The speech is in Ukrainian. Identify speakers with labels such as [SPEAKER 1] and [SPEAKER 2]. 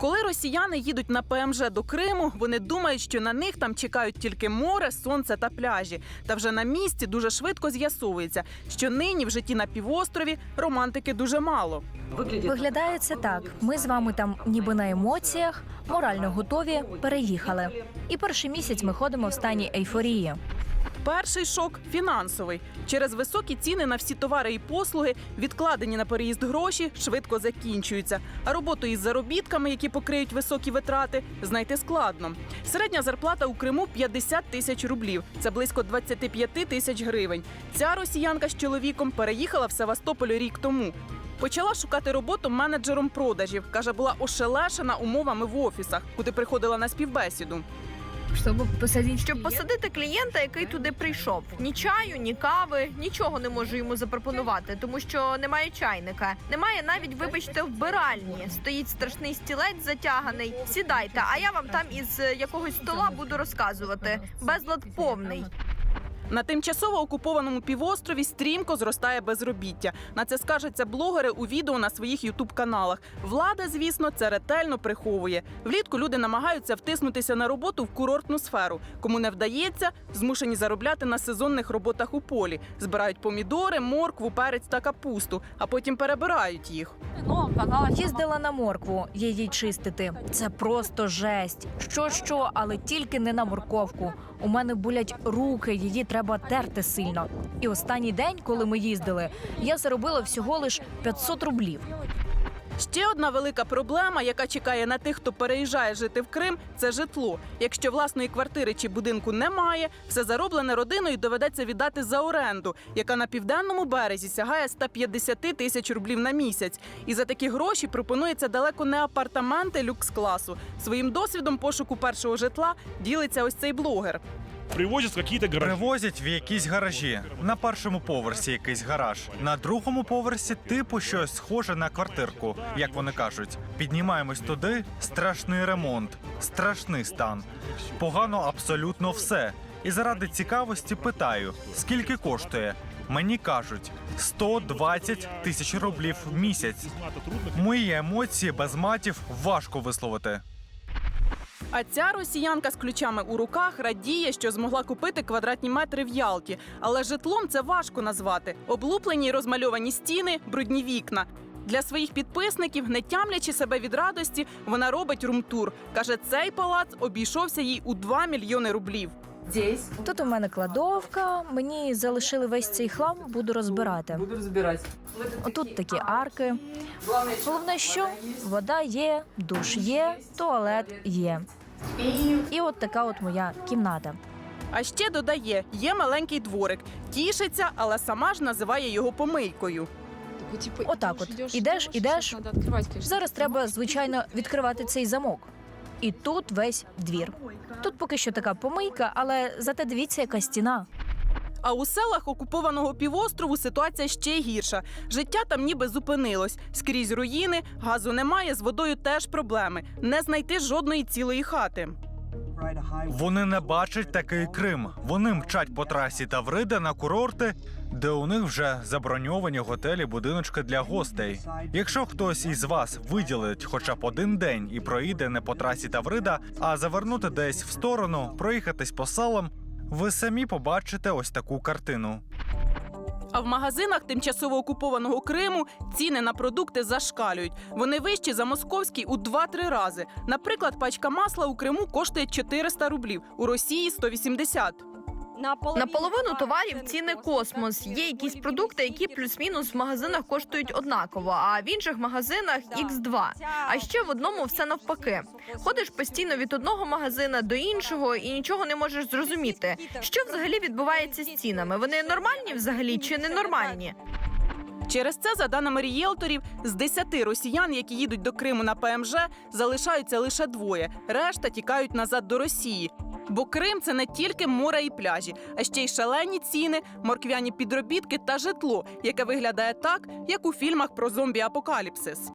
[SPEAKER 1] Коли росіяни їдуть на ПМЖ до Криму, вони думають, що на них там чекають тільки море, сонце та пляжі. Та вже на місці дуже швидко з'ясовується, що нині в житті на півострові романтики дуже мало.
[SPEAKER 2] Виглядає це так: ми з вами там, ніби на емоціях, морально готові, переїхали. І перший місяць ми ходимо в стані ейфорії.
[SPEAKER 1] Перший шок фінансовий. Через високі ціни на всі товари і послуги відкладені на переїзд гроші швидко закінчуються. А роботу із заробітками, які покриють високі витрати, знайти складно. Середня зарплата у Криму 50 тисяч рублів. Це близько 25 тисяч гривень. Ця росіянка з чоловіком переїхала в Севастополь рік тому. Почала шукати роботу менеджером продажів. каже, була ошелешена умовами в офісах, куди приходила на співбесіду.
[SPEAKER 3] Щоб посадити
[SPEAKER 4] Щоб посадити клієнта, який туди прийшов. Ні чаю, ні кави, нічого не можу йому запропонувати, тому що немає чайника. Немає навіть, вибачте, вбиральні. Стоїть страшний стілець затяганий. Сідайте, а я вам там із е, якогось стола буду розказувати. Безлад повний.
[SPEAKER 1] На тимчасово окупованому півострові стрімко зростає безробіття. На це скаржаться блогери у відео на своїх ютуб-каналах. Влада, звісно, це ретельно приховує. Влітку люди намагаються втиснутися на роботу в курортну сферу. Кому не вдається, змушені заробляти на сезонних роботах у полі. Збирають помідори, моркву, перець та капусту, а потім перебирають їх.
[SPEAKER 2] Їздила на моркву, її чистити. Це просто жесть. Що що, але тільки не на морковку. У мене болять руки, її треба терти сильно. І останній день, коли ми їздили, я заробила всього лиш 500 рублів.
[SPEAKER 1] Ще одна велика проблема, яка чекає на тих, хто переїжджає жити в Крим, це житло. Якщо власної квартири чи будинку немає, все зароблене родиною доведеться віддати за оренду, яка на південному березі сягає 150 тисяч рублів на місяць. І за такі гроші пропонується далеко не апартаменти люкс-класу. Своїм досвідом пошуку першого житла ділиться ось цей блогер.
[SPEAKER 5] Привозят в какие-то гаражи.
[SPEAKER 6] Привозять в якісь гаражі. На першому поверсі якийсь гараж, на другому поверсі типу щось схоже на квартирку, як вони кажуть. Піднімаємось туди. Страшний ремонт, страшний стан. Погано абсолютно все. І заради цікавості питаю, скільки коштує. Мені кажуть 120 тисяч рублів в місяць. Мої емоції без матів важко висловити.
[SPEAKER 1] А ця росіянка з ключами у руках радіє, що змогла купити квадратні метри в Ялті. Але житлом це важко назвати. Облуплені й розмальовані стіни, брудні вікна. Для своїх підписників, не тямлячи себе від радості, вона робить румтур. Каже, цей палац обійшовся їй у 2 мільйони рублів.
[SPEAKER 2] Тут у мене кладовка, мені залишили весь цей хлам, буду розбирати.
[SPEAKER 3] буду розбирати.
[SPEAKER 2] Отут такі арки. Головне, що вода є, душ є, туалет є. І от така от моя кімната.
[SPEAKER 1] А ще додає, є маленький дворик. Тішиться, але сама ж називає його помийкою.
[SPEAKER 2] Отак от. Ідеш, ідеш. Зараз треба, звичайно, відкривати цей замок. І тут весь двір. Тут поки що така помийка, але зате дивіться, яка стіна.
[SPEAKER 1] А у селах окупованого півострову ситуація ще гірша. Життя там ніби зупинилось. Скрізь руїни, газу немає, з водою теж проблеми. Не знайти жодної цілої хати.
[SPEAKER 6] Вони не бачать такий Крим. Вони мчать по трасі Таврида на курорти, де у них вже заброньовані готелі, будиночки для гостей. Якщо хтось із вас виділить хоча б один день і проїде не по трасі Таврида, а завернути десь в сторону, проїхатись по селам, ви самі побачите ось таку картину.
[SPEAKER 1] А в магазинах тимчасово окупованого Криму ціни на продукти зашкалюють. Вони вищі за московський у 2-3 рази. Наприклад, пачка масла у Криму коштує 400 рублів, у Росії 180.
[SPEAKER 4] На половину товарів ціни космос. Є якісь продукти, які плюс-мінус в магазинах коштують однаково, а в інших магазинах x 2 А ще в одному все навпаки. Ходиш постійно від одного магазина до іншого і нічого не можеш зрозуміти. Що взагалі відбувається з цінами? Вони нормальні взагалі чи ненормальні?
[SPEAKER 1] Через це, за даними рієлторів, з 10 росіян, які їдуть до Криму на ПМЖ, залишаються лише двоє. Решта тікають назад до Росії. Бо Крим це не тільки море і пляжі, а ще й шалені ціни, морквяні підробітки та житло, яке виглядає так, як у фільмах про зомбі-апокаліпсис.